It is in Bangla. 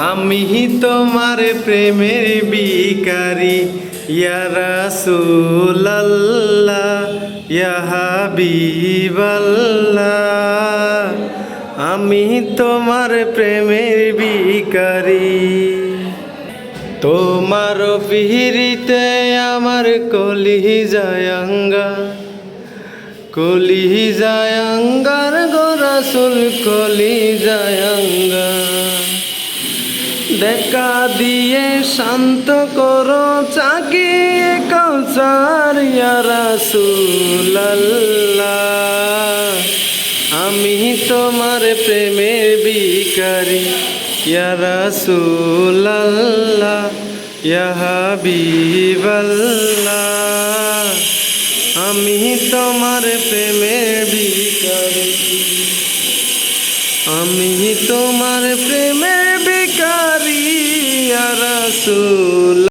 আমি তোমার প্রেমের বিকারি ইয়া আমি তোমার প্রেমের বিকারি তোমার পিহিরিতে আমার কলি জায়াঙ্গা কলি জায়াঙ্গার গোরাসুল কলি জায়াঙ্গা দেখা দিয়ে শান্ত করো চাকিয়ে কৌসার রাসুলাল্লাহ। আমি তোমার প্রেমের বিকারি রাসুলাল্লাহ, ইয়া হাবিবাল্লাহ। আমি তোমার প্রেমের বিকারি আমি তোমার ইয়া রাসূল